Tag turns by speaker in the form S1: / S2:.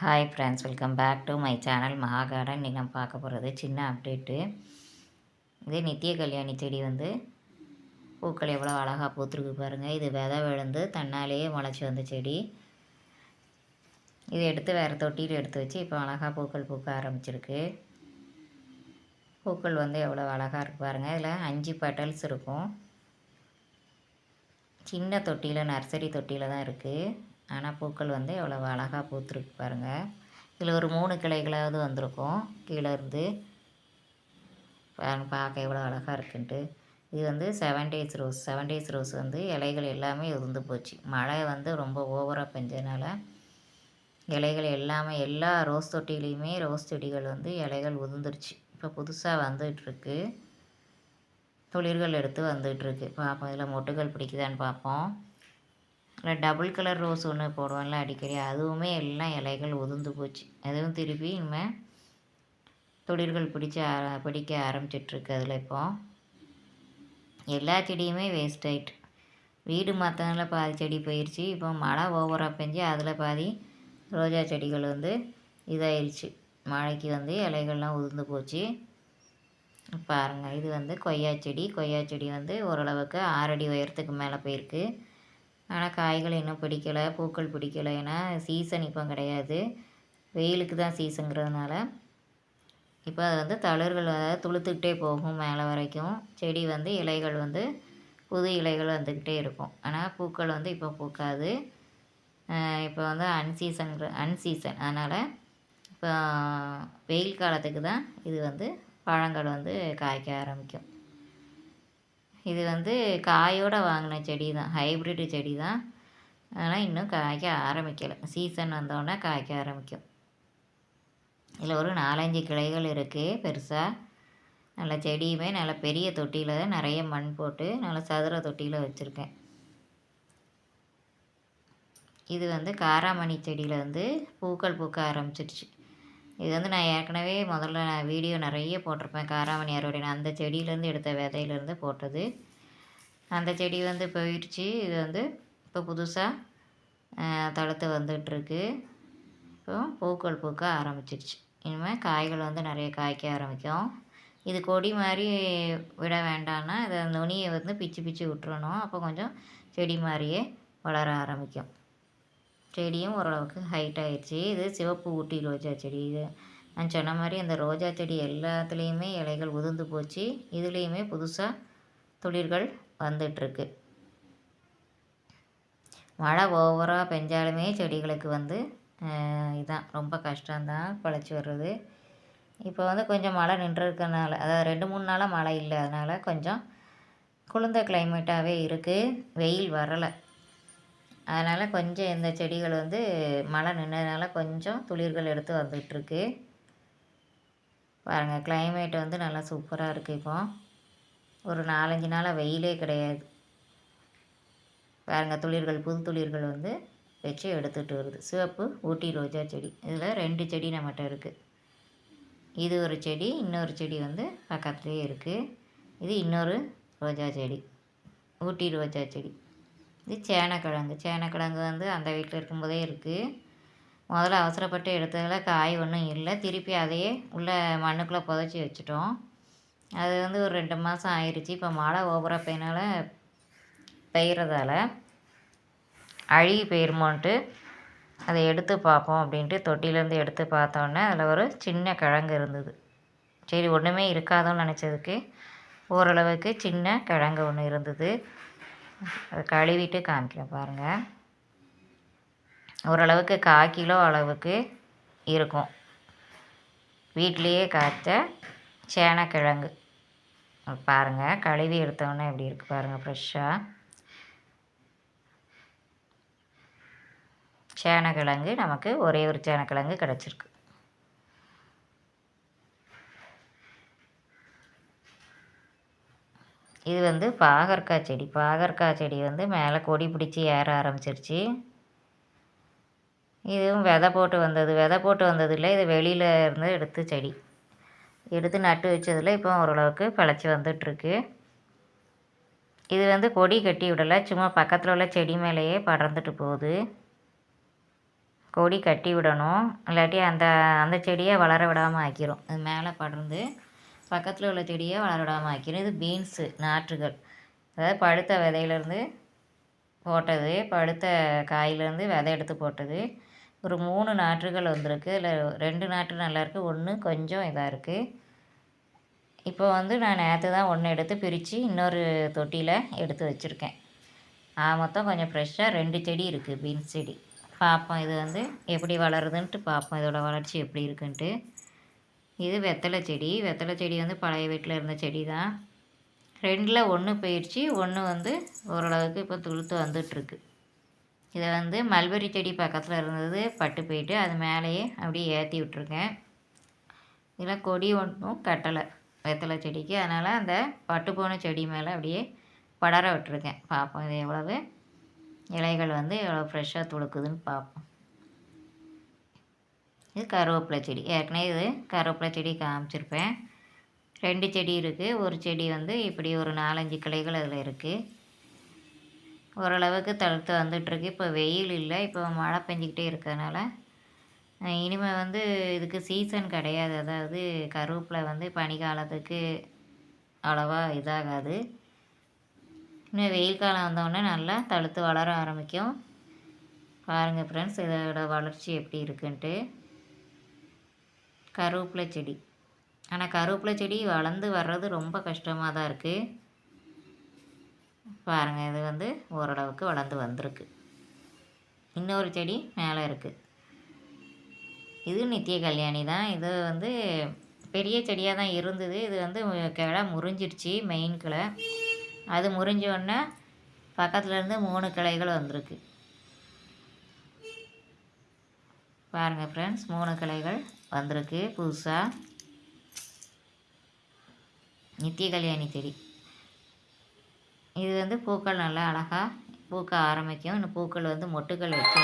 S1: Hi friends welcome back to my channel Maha garden இன்றைக்கி நம்ம பார்க்க போகிறது சின்ன அப்டேட்டு இது நித்திய கல்யாணி செடி வந்து பூக்கள் எவ்வளோ அழகாக பூத்துருக்கு பாருங்கள் இது விதை விழுந்து தன்னாலேயே முளைச்சி வந்த செடி. இதை எடுத்து வேறு தொட்டியில் எடுத்து வச்சு இப்போ அழகாக பூக்கள் பூக்க ஆரம்பிச்சிருக்கு. பூக்கள் வந்து எவ்வளோ அழகாக இருக்குது பாருங்கள் இதில் அஞ்சு பெட்டல்ஸ் இருக்கும். சின்ன தொட்டியில் நர்சரி தொட்டியில் தான் இருக்குது ஆனால் பூக்கள் வந்து எவ்வளோ அழகாக பூத்துருக்கு பாருங்கள் இதில் ஒரு மூணு கிளைகளாவது வந்திருக்கும். கீழே இருந்து பார்க்க எவ்வளோ அழகாக இருக்குன்ட்டு. இது வந்து seven days rose seven days rose வந்து இலைகள் எல்லாமே இருந்து போச்சு. மழை வந்து ரொம்ப ஓவராக பெஞ்சதுனால இலைகள் எல்லாமே எல்லா ரோஸ் தொட்டிலையுமே ரோஸ் செடிகள் வந்து இலைகள் உதிர்ந்துருச்சு. இப்போ புதுசாக வந்துகிட்ருக்கு துளிர்கள் எடுத்து வந்துகிட்ருக்கு பார்ப்போம் இதில் மொட்டுகள் பிடிக்குதான்னு பார்ப்போம். இல்லை டபுள் கலர் ரோஸ் ஒன்று போடுவோம்ல அடிக்கடி. அதுவுமே எல்லாம் இலைகள் உதிர்ந்து போச்சு. அதுவும் திருப்பி இனிமேல் தொழில்கள் பிடிச்ச பிடிக்க ஆரம்பிச்சிட்ருக்கு அதில் இப்போ. எல்லா செடியுமே வேஸ்ட் ஆகிட்டு வீடு மாற்றனால பாதி செடி போயிடுச்சு இப்போ மழை ஓவராக பெஞ்சு அதில் பாதி ரோஜா செடிகள் வந்து இதாயிருச்சு. மழைக்கு வந்து இலைகள்லாம் உதிர்ந்து போச்சு. பாருங்கள் இது வந்து கொய்யா செடி. கொய்யா செடி வந்து ஓரளவுக்கு ஆறடி உயரத்துக்கு மேலே போயிருக்கு. ஆனால் காய்கள் இன்னும் பிடிக்கலை பூக்கள் பிடிக்கலை ஏன்னா சீசன் இப்போ கிடையாது. வெயிலுக்கு தான் சீசனுங்கிறதுனால இப்போ அது வந்து தளிர்கள் அதாவது துளுத்துக்கிட்டே போகும் மேலே வரைக்கும். செடி வந்து இலைகள் வந்து புது இலைகள் வந்துக்கிட்டே இருக்கும். ஆனால் பூக்கள் வந்து இப்போ பூக்காது. இப்போ வந்து அன்சீசன்கிற அன்சீசன் அதனால் இப்போ வெயில் காலத்துக்கு தான் இது வந்து பழங்கள் வந்து காய்க்க ஆரம்பிக்கும். இது வந்து காயோடு வாங்கின செடி தான் ஹைப்ரிட்டு செடி தான் ஆனால் இன்னும் காய்க்க ஆரம்பிக்கலை. சீசன் வந்தோடனே காய்க்க ஆரம்பிக்கும். இதில் ஒரு நாலஞ்சு கிளைகள் இருக்குது பெருசாக நல்ல செடியுமே நல்ல பெரிய தொட்டியில் நிறைய மண் போட்டு நல்ல சதுர தொட்டியில் வச்சுருக்கேன். இது வந்து காராமணி செடியில் வந்து பூக்கள் பூக்க ஆரம்பிச்சிடுச்சு இது வந்து நான் ஏற்கனவே முதல்ல நான் வீடியோ நிறைய போட்டிருப்பேன். காராமணி அறுவடை அந்த செடியிலேருந்து எடுத்த விதையிலேருந்து போட்டது. அந்த செடி வந்து போயிடுச்சு இது வந்து இப்போ புதுசாக தளர்த்து வந்துட்டுருக்கு. இப்போ பூக்கள் பூக்க ஆரம்பிச்சிருச்சு. இனிமேல் காய்கள் வந்து நிறைய காய்க்க ஆரம்பிக்கும். இது கொடி மாதிரி விட வேண்டாம்னா இதை நுனியை வந்து பிச்சு பிச்சு விட்டுறணும். அப்போ கொஞ்சம் செடி மாதிரியே வளர ஆரம்பிக்கும். செடியும் ஓரளவுக்கு ஹைட் ஆயிடுச்சு இது சிவப்பு ஊட்டி ரோஜா செடி. இது நான் சொன்ன மாதிரி அந்த ரோஜா செடி எல்லாத்துலேயுமே இலைகள் உதிர்ந்து போச்சு. இதுலேயுமே புதுசாக துளிர்கள் வந்துட்டுருக்கு. மழை ஓவராக பெஞ்சாலுமே செடிகளுக்கு வந்து இதான் ரொம்ப கஷ்டம்தான் பழச்சி வர்றது. இப்போ வந்து கொஞ்சம் மழை நின்றுருக்கனால அதாவது ரெண்டு மூணு நாளாக மழை இல்லை. அதனால் கொஞ்சம் குளிர்ந்த கிளைமேட்டாகவே இருக்குது வெயில் வரலை. அதனால் கொஞ்சம் இந்த செடிகள் வந்து மழை நின்றதுனால கொஞ்சம் துளிர்கள் எடுத்து வந்துகிட்ருக்கு பாருங்கள் கிளைமேட் வந்து நல்லா சூப்பராக இருக்குது இப்போ. ஒரு நாலஞ்சு நாளாக வெயிலே கிடையாது. பாருங்கள் துளிர்கள் புது துளிர்கள் வந்து வச்சு எடுத்துகிட்டு வருது. சிவப்பு ஊட்டி ரோஜா செடி. இதில் ரெண்டு செடி நம்மகிட்ட இருக்குது இது ஒரு செடி இன்னொரு செடி வந்து பக்கத்துலேயே இருக்குது இது இன்னொரு ரோஜா செடி ஊட்டி ரோஜா செடி. இது சேனக்கிழங்கு. சேனக்கிழங்கு வந்து அந்த வீட்டில் இருக்கும்போதே இருக்குது முதல்ல அவசரப்பட்டு எடுத்ததில் காய் ஒன்றும் இல்லை. திருப்பி அதையே உள்ளே மண்ணுக்குள்ளே புதைச்சி வச்சுட்டோம். அது வந்து ஒரு ரெண்டு மாதம் ஆயிடுச்சு இப்போ மழை ஓவராக பெய்யனால பெய்கிறதால அழுகி போயிருமோன்ட்டு அதை எடுத்து பார்ப்போம் அப்படின்ட்டு தொட்டிலேருந்து எடுத்து பார்த்தோன்னே அதில் ஒரு சின்ன கிழங்கு இருந்தது. சரி ஒன்றுமே இருக்காதோன்னு நினச்சதுக்கு ஓரளவுக்கு சின்ன கிழங்கு ஒன்று இருந்தது. அதை கழுவிட்டு காமிக்கிறேன் பாருங்கள் ஓரளவுக்கு கால் கிலோ அளவுக்கு இருக்கும். வீட்லேயே காய்ச்ச சேனக்கிழங்கு. பாருங்கள் கழுவி எடுத்தோன்னே எப்படி இருக்குது பாருங்கள் ஃப்ரெஷ்ஷாக சேனக்கிழங்கு நமக்கு ஒரே ஒரு சேனக்கிழங்கு கிடச்சிருக்கு. இது வந்து பாகற்காய் செடி பாகற்காய் செடி வந்து மேலே கொடி பிடிச்சி ஏற ஆரம்பிச்சிருச்சு. இதுவும் விதை போட்டு வந்தது விதை போட்டு வந்ததில் இது வெளியில் இருந்து எடுத்து செடி. எடுத்து நட்டு வச்சதில் இப்போ ஓரளவுக்கு பிழைச்சி வந்துட்டுருக்கு. இது வந்து கொடி கட்டி விடலை சும்மா பக்கத்தில் உள்ள செடி மேலேயே படர்ந்துட்டு போகுது. கொடி கட்டி விடணும் இல்லாட்டி அந்த அந்த செடியை வளர விடாமல் ஆக்கிரும். அது மேலே படர்ந்து பக்கத்தில் உள்ள செடியை வளர விடாமல் இது பீன்ஸு நாற்றுகள். அதாவது பழுத்த விதையிலேருந்து போட்டது பழுத்த காயிலேருந்து விதை எடுத்து போட்டது. ஒரு மூணு நாற்றுகள் வந்திருக்கு. இல்லை ரெண்டு நாற்று நல்லாயிருக்கு ஒன்று கொஞ்சம் இதாக இருக்குது இப்போ வந்து நான் நேற்று தான் ஒன்று எடுத்து பிரித்து இன்னொரு தொட்டியில் எடுத்து வச்சுருக்கேன். ஆ மொத்தம் கொஞ்சம் ஃப்ரெஷ்ஷாக ரெண்டு செடி இருக்குது பீன்ஸ் செடி. பார்ப்போம் இது வந்து எப்படி வளருதுன்ட்டு பார்ப்போம் இதோட வளர்ச்சி எப்படி இருக்குன்ட்டு. இது வெத்தலை செடி. வெத்தலை செடி வந்து பழைய வீட்டில் இருந்த செடி தான் ரெண்டில் ஒன்று போயிடுச்சு ஒன்று வந்து ஓரளவுக்கு இப்போ துளுத்து வந்துட்டுருக்கு இதை வந்து மல்பெரி செடி பக்கத்தில் இருந்தது. பட்டு போயிட்டு அது மேலேயே அப்படியே ஏற்றி விட்ருக்கேன் இதில் கொடி ஒன்றும் கட்டலை வெத்தலை செடிக்கு. அதனால் அந்த பட்டு போன செடி மேலே அப்படியே படர விட்டுருக்கேன். பார்ப்போம் இது எவ்வளவு. இலைகள் வந்து எவ்வளோ ஃப்ரெஷ்ஷாக துளுக்குதுன்னு பார்ப்போம் இது கருவேப்பிலை செடி. ஏற்கனவே இது கருவேப்பிலை செடி காமிச்சிருப்பேன். ரெண்டு செடி இருக்குது ஒரு செடி வந்து இப்படி ஒரு நாலஞ்சு கிளைகள் அதில் இருக்குது ஓரளவுக்கு தளர்த்து வந்துட்டுருக்கு. இப்போ வெயில் இல்லை. இப்போ மழை பெஞ்சிக்கிட்டே இருக்கிறதுனால இனிமேல் வந்து இதுக்கு சீசன் கிடையாது. அதாவது கருவேப்பிலை வந்து பனிக்காலத்துக்கு அவ்வளோவா இதாகாது. இன்னும் வெயில் காலம் வந்தோடனே நல்லா தழுத்து வளர ஆரம்பிக்கும். பாருங்கள் ஃப்ரெண்ட்ஸ் இதோட வளர்ச்சி எப்படி இருக்குன்ட்டு. கருவேப்பிலை செடி. ஆனால் கருவேப்பிலை செடி வளர்ந்து வர்றது ரொம்ப கஷ்டமாக தான் இருக்குது பாருங்கள் இது வந்து ஓரளவுக்கு வளர்ந்து வந்திருக்கு. இன்னொரு செடி மேலே இருக்குது இது நித்திய கல்யாணி தான். இது வந்து பெரிய செடியாக தான் இருந்தது. இது வந்து கிளை முறிஞ்சிடுச்சு மெயின் கிளை அது முறிஞ்ச உடனே பக்கத்துல இருந்து மூணு கிளைகள் வந்திருக்கு. பாருங்கள் ஃப்ரெண்ட்ஸ் மூணு கிளைகள் வந்திருக்கு புதுசாக நித்திய கல்யாணி செடி. இது வந்து பூக்கள் நல்லா அழகாக பூக்க ஆரம்பிக்கும். இன்னும் பூக்கள் வந்து மொட்டுக்கள் வச்சு